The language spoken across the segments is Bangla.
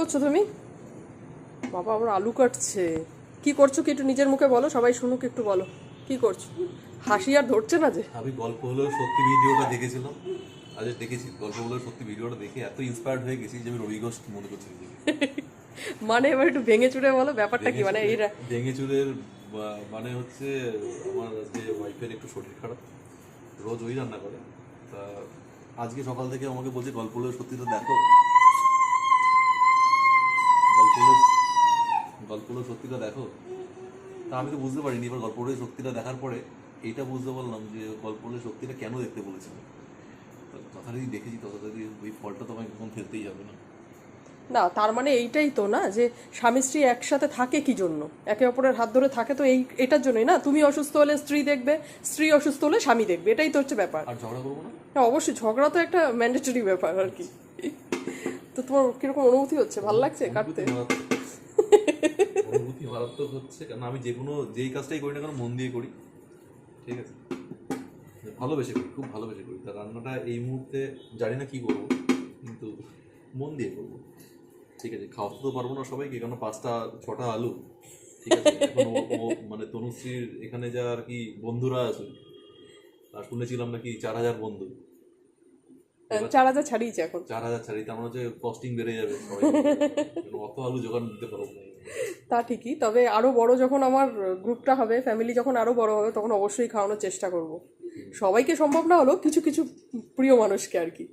করছ তুমি? বাবা আবার আলু কাটছে। কি করছ কি একটু নিজের মুখে বলো সবাই শুনুক একটু বলো। কি করছ? হাসি আর ধরছে না যে? আমি গল্প হলেও সত্যি ভিডিওটা দেখেছিলাম। আজ দেখেছি গল্প হলেও সত্যি ভিডিওটা দেখে এত ইন্সপায়ার্ড হয়ে গেছি যে আমি রবি ঘোষ মনে করছি মানে এবার একটু ভেঙে চুড়ে বলো ব্যাপারটা কি? মানে এইটা ভেঙে চুরের মানে হচ্ছে আমার যে ওয়াইফের একটু শরীর খারাপ রোজ ওই রান্না করে। তা আজকে সকাল থেকে আমাকে বলছে গল্প সত্যি তো দেখো। গল্প হলেও গল্প হলেও সত্যিটা দেখো। তা আমি তো বুঝতে পারিনি এবার গল্প হলেও সত্যিটা দেখার পরে এইটা বুঝতে পারলাম যে গল্প হলেও সত্যিটা কেন দেখতে বলেছিল। যথারীতি দেখেছি তথারীতি ওই ফলটা তো আমাকে কখন ফেলতেই হবে না। না তার মানে এইটাই তো না যে স্বামী স্ত্রী একসাথে থাকে কি জন্য? একে অপরের হাত ধরে থাকে তো এই এটার জন্যই না তুমি অসুস্থ হলে স্ত্রী দেখবে স্ত্রী অসুস্থ হলে স্বামী দেখবে এটাই তো হচ্ছে ব্যাপার। আর ঝগড়া করব না? অবশ্যই ঝগড়া তো একটা ম্যান্ডেটরি ব্যাপার আর কি। তো তোমার কীরকম অনুভূতি হচ্ছে? ভালো লাগছে কাটতে? অনুভূতি মারাত্মক। হচ্ছে কারণ আমি যে কোনো যেই কাজটাই করি না কেন মন দিয়ে করি। ঠিক আছে? ভালোবেসে করি খুব ভালোবেসে করি। তা রান্নাটা এই মুহূর্তে জানি না কি করব কিন্তু মন দিয়ে করব। ঠিক আছে? খাওয়াতে তো পারব না সবাইকে কারণ পাঁচটা ছটা আলু। ঠিক আছে? এখন ও- ও মানে তনুশ্রীর এখানে যা আর কি বন্ধুরা আছে আর শুনেছিলাম নাকি চার হাজার বন্ধু। চার হাজার ছাড়িয়েছে এখন। চার হাজার ছাড়ি তার মানে হচ্ছে কস্টিং বেড়ে যাবে অত আলু জোগান দিতে পারব না। তা ঠিকই তবে আরও বড় যখন আমার গ্রুপটা হবে ফ্যামিলি যখন আরও বড় হবে তখন অবশ্যই খাওয়ানোর চেষ্টা করব। সবাইকে সম্ভব না হলেও কিছু কিছু প্রিয় মানুষকে আর কি।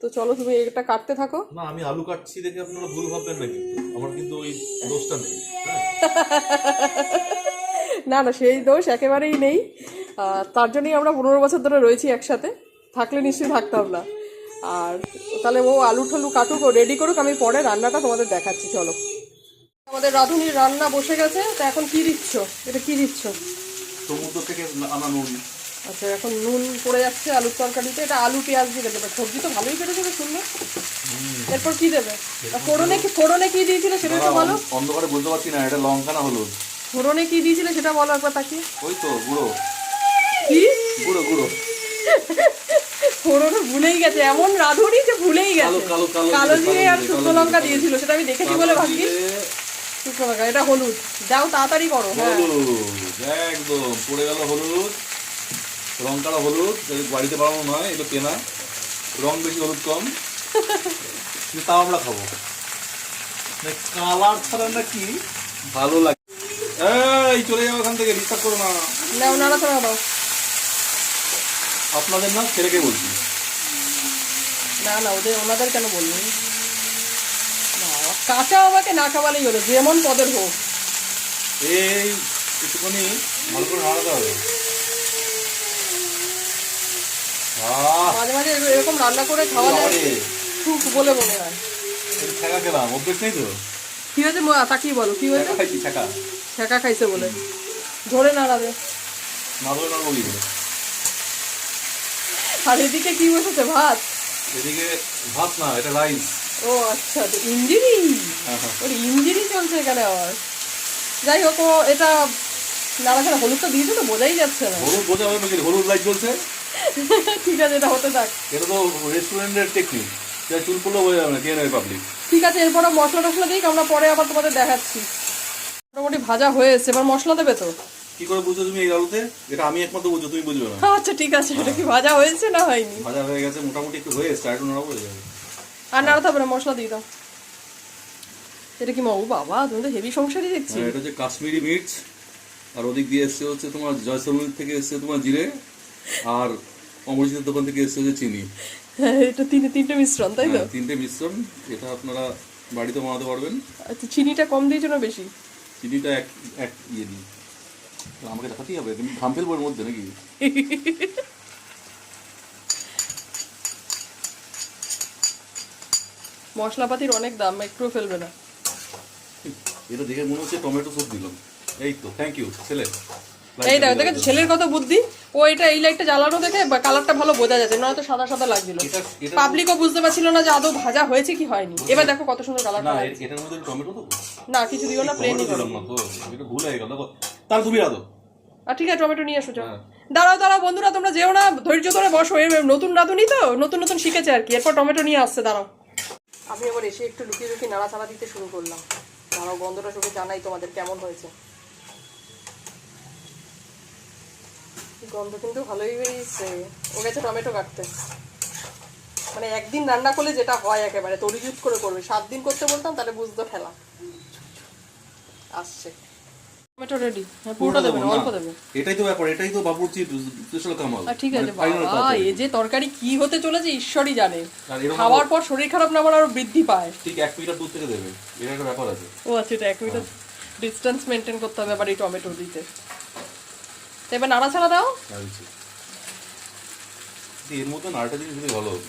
তো চলো তুমি এটা কাটতে থাকো। না আমি আলু কাটছি দেখে আপনারা ভুল ভাববেন না কিন্তু আমার কিন্তু ওই দোষটা নেই হ্যাঁ? না না সেই দোষ একেবারেই নেই। তার জন্যই আমরা পনেরো বছর ধরে রয়েছি একসাথে। থাকলে নিশ্চয়ই থাকতাম না। আর তাহলে ও আলু ঠালু কাটুক ও রেডি করুক আমি পরে রান্নাটা তোমাদের দেখাচ্ছি চলো। আমাদের রাঁধুনির রান্না বসে গেছে তা এখন কি দিচ্ছ? এটা কি দিচ্ছ? সমুদ্র থেকে আনা নুন। আচ্ছা এখন নুন পড়ে যাচ্ছে আলুর তরকারিতে। এটা আলু পেঁয়াজ দিয়ে দেবে সবজি তো ভালোই কেটে দেবে সুন্দর এরপর কি দেবে? ফোড়নে কি ফোড়নে কি দিয়েছিলে সেটা একটু বলো। অন্ধকারে বলতে পারছি না এটা লঙ্কা না হলুদ? ফোড়নে কি দিয়েছিলে সেটা বলো একবার তাকিয়ে। ওই তো গুঁড়ো কি গুঁড়ো গুঁড়ো ফোড়নে ভুলেই গেছে এমন রাঁধুনি যে ভুলেই গেছে। কালো জিরে, আর শুকনো লঙ্কা দিয়েছিল সেটা আমি দেখেছি বলে ভাবছি শুকনো লঙ্কা এটা হলুদ। যাও তাড়াতাড়ি করো হ্যাঁ। একদম পড়ে গেল হলুদ। লঙ্কাটা হলুদ বাড়িতে বানানো নয় এটা কেনা। রং বেশি হলুদ কম। তাও আমরা খাব। কালার ছাড়া না কি? ভালো লাগে। এই চলে যাও ওখান থেকে বিশ্বাস করো না। দাও। আপনাদের না ছেলেকে বলছি। না না ওদের ওনাদের কেন বললি না কাঁচা আমাকে না খাওয়ালেই হলো যেমন পদের হোক। এই একটুখানি ভালো করে নাড়াতে হবে। মাঝে মাঝে এরকম রান্না করে খাওয়ালে সুখ বলে মনে হয়। এই খেলাম অভ্যেস নেই তো? কি হয়েছে? তাকিয়ে বলো কি হয়েছে? খাইছি ছ্যাঁকা। ছেঁকা খাইছে বলে। ধরে নাড়াবে না বলে না বলি আর এদিকে কি বসেছে? ভাত? এদিকে ভাত না এটা রাইস ও আচ্ছা তো ইঞ্জিনি হ্যাঁ হ্যাঁ। ওর ইঞ্জিনি চলছে এখানে আবার। যাই হোক এটা নাড়াচাড়া হলুদ তো দিয়েছে তো বোঝাই যাচ্ছে না। হলুদ বোঝা হবে নাকি? হলুদ লাইট চলছে ঠিক আছে এটা হতে থাক। এটা তো রেস্টুরেন্টের টেকনিক যা চুল পড়লেও বোঝা যাবে না কে নয় পাবলিক ঠিক আছে এরপরে মশলা টশলা দিই আমরা পরে আবার তোমাদের দেখাচ্ছি। মোটামুটি ভাজা হয়ে এসছে এবার মশলা দেবে তো? কি করে বুঝছ তুমি এই আলুতে? এটা আমি একমাত্র বুঝছ তুমি বুঝবে না। আচ্ছা ঠিক আছে এটা কি ভাজা হয়েছে না হয়নি? ভাজা হয়ে গেছে মোটামুটি একটু হয়ে এসছে আর একটু হয়ে যাবে। আর নাড়াতে হবে না মশলা দিয়ে দাও। এটা কি মা ও বাবা তুমি তো হেভি সংসারই দেখছি। এটা হচ্ছে কাশ্মীরি মির্চ আর ওদিক দিয়ে এসছে হচ্ছে তোমার জয়সলমীর থেকে এসছে তোমার জিরে আর অমরজিতের দোকান থেকে এসছে হচ্ছে চিনি। হ্যাঁ, এটা তিন তিনটে মিশ্রণ তাই তো? হ্যাঁ, তিনটে মিশ্রণ এটা আপনারা বাড়িতে বানাতে পারবেন। আচ্ছা চিনিটা কম দিয়েছ না বেশি? চিনিটা এক এক ইয়ে দিই আমাকে দেখাতেই হবে তুমি মধ্যে নাকি? মশলাপাতির অনেক দাম একটুও ফেলবে না। এটা দেখে মনে হচ্ছে টমেটো দিলাম। এই তো থ্যাংক ইউ ছেলে। এই দেখো দেখো ছেলের কত বুদ্ধি? ও এটা এই লাইটটা জ্বালানো দেখে কালারটা ভালো বোঝা যাচ্ছে নয়তো সাদা সাদা লাগছিল। পাবলিকও বুঝতে পারছিল না যে আদৌ ভাজা হয়েছে কি হয়নি। এবার দেখো কত সুন্দর কালার না এটার মধ্যে টমেটো দেবো না কিছু দিও না প্লেনই দিলাম না তো এটা ভুল হয়ে গেল দেখো। তার তুমি রাধো। ঠিক আছে টমেটো নিয়ে এসো যাও। হ্যাঁ। দাঁড়াও দাঁড়াও বন্ধুরা তোমরা যেও না ধৈর্য ধরে বসো এর নতুন রাঁধুনি তো নতুন নতুন শিখেছে আর কি। এরপর টমেটো নিয়ে আসছে দাঁড়াও। আমি আবার এসে একটু লুকিয়ে লুকিয়ে নাড়াচাড়া দিতে শুরু করলাম। দাঁড়াও গন্ধটা চোখে জানাই তোমাদের কেমন হয়েছে। গন্ধ কিন্তু ভালোই বেরিয়েছে। ও গেছে টমেটো কাটতে। মানে একদিন রান্না করলে যেটা হয় একেবারে তরিজুত করে করবে। সাত দিন করতে বলতাম তাহলে বুঝতো ঠেলা। আসছে। টমেটো রেডি পুরোটা দেবেন অল্প দেবেন। এটাই তো ব্যাপার এটাই তো বাবুর্চি স্পেশাল কামাল। ঠিক আছে মানে বাবা touch যে তরকারি কি হতে চলেছে ঈশ্বরই জানে। খাওয়ার পর শরীর খারাপ না হওয়ার আরও বৃদ্ধি পায়। ঠিক এক মিটার দূর থেকে দেবে। এটা একটা ব্যাপার আছে। ও আচ্ছা এটা এক মিনিট ডিস্টেন্স মেনটেন করতে হবে আবার এই টমেটো দিতে। এবার নাড়াচাড়া দাও। আর কিছু। কিন্তু এর মধ্যে নাড়াটা জিনিস দিলে ভালো হবে।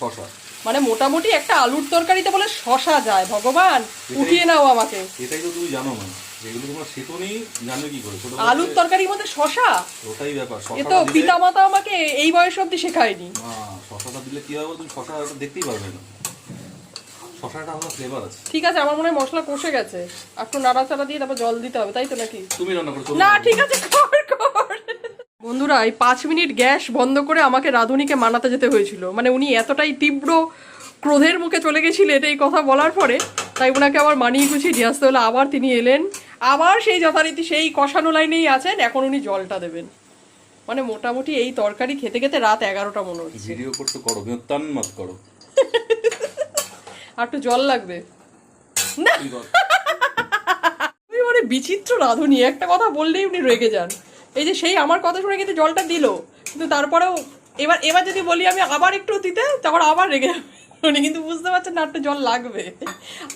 শশা। মানে মোটামুটি একটা আলুর তরকারিতে বলে শশা যায় ভগবান। উঠিয়ে নাও আমাকে। এটাই তো তুমি জানো না যেগুলো তোমরা শেখোনি জানবে কি করে? আলুর তরকারির মধ্যে শশা ওটাই ব্যাপার এ তো দিলে পিতামাতা আমাকে এই বয়স অব্দি শেখায়নি। না শশাটা দিলে কি হবে তুমি শশা দেখতেই পারবে না। শশাটা আলাদা ফ্লেভার আছে। ঠিক আছে আমার মনে হয় মশলা কষে গেছে। একটু নাড়াচাড়া দিয়ে তারপর জল দিতে হবে তাই তো নাকি? তুমি রান্না করো না ঠিক আছে কর কর। বন্ধুরা এই পাঁচ মিনিট গ্যাস বন্ধ করে আমাকে রাঁধুনিকে মানাতে যেতে হয়েছিল। মানে উনি এতটাই তীব্র ক্রোধের মুখে চলে গেছিলেন এই কথা বলার পরে তাই ওনাকে আবার মানিয়ে গুছিয়ে নিয়ে আসতে হলো। আবার তিনি এলেন। আবার সেই যথারীতি সেই কষানো লাইনেই আছেন এখন উনি জলটা দেবেন। মানে মোটামুটি এই তরকারি খেতে খেতে রাত এগারোটা মনে হচ্ছে। ভিডিও করতে করো কিন্তু তান মাত করো। আর একটু জল লাগবে? না। মানে বিচিত্র রাঁধুনি একটা কথা বললেই উনি রেগে যান। এই যে সেই আমার কথা শুনে কিন্তু জলটা দিল কিন্তু তারপরেও এবার এবার যদি বলি আমি আবার একটু দিতে তখন আবার রেগে যাবে। উনি কিন্তু বুঝতে পারছেন না একটু জল লাগবে।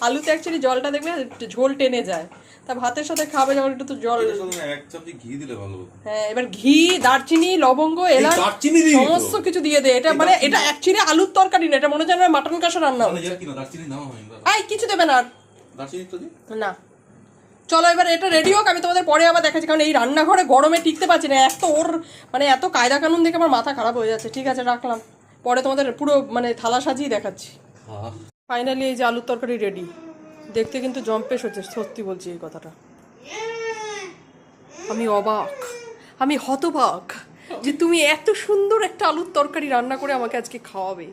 আলুতে অ্যাকচুয়ালি জলটা দেখবে ঝোল টেনে যায়। তা ভাতের সাথে খাবে যখন একটু তো জল এক চামচি ঘি দিলে ভালো হ্যাঁ এবার ঘি দারচিনি লবঙ্গ এলাচ দারচিনি দিই সমস্ত কিছু দিয়ে দে। এটা মানে এটা অ্যাকচুয়ালি আলুর তরকারি না এটা মনে হচ্ছে মাটন কষা রান্না মানে হচ্ছে। দারচিনি আই কিছু দেবে না আর। দারচিনি তো না। চলো এবার এটা রেডি হোক আমি তোমাদের পরে আবার দেখাচ্ছি কারণ এই রান্নাঘরে গরমে টিকতে পারছি না এত ওর মানে এত কায়দা কানুন দেখে আমার মাথা খারাপ হয়ে যাচ্ছে। ঠিক আছে রাখলাম। পরে তোমাদের পুরো মানে থালা সাজিয়ে দেখাচ্ছি। হ্যাঁ ফাইনালি এই যে আলুর তরকারি রেডি দেখতে কিন্তু জম্পেশ হচ্ছে সত্যি বলছি এই কথাটা। আমি অবাক আমি হতবাক যে তুমি এত সুন্দর একটা আলুর তরকারি রান্না করে আমাকে আজকে খাওয়াবে।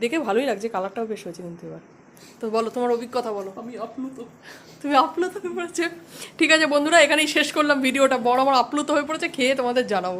দেখে ভালোই লাগছে কালারটাও বেশ হয়েছে কিন্তু এবার। তো বলো তোমার অভিজ্ঞতা বলো। আমি আপ্লুত। তুমি আপ্লুত হয়ে পড়েছে? ঠিক আছে বন্ধুরা এখানেই শেষ করলাম ভিডিওটা। বড় আমার আপ্লুত হয়ে পড়েছে খেয়ে তোমাদের জানাব।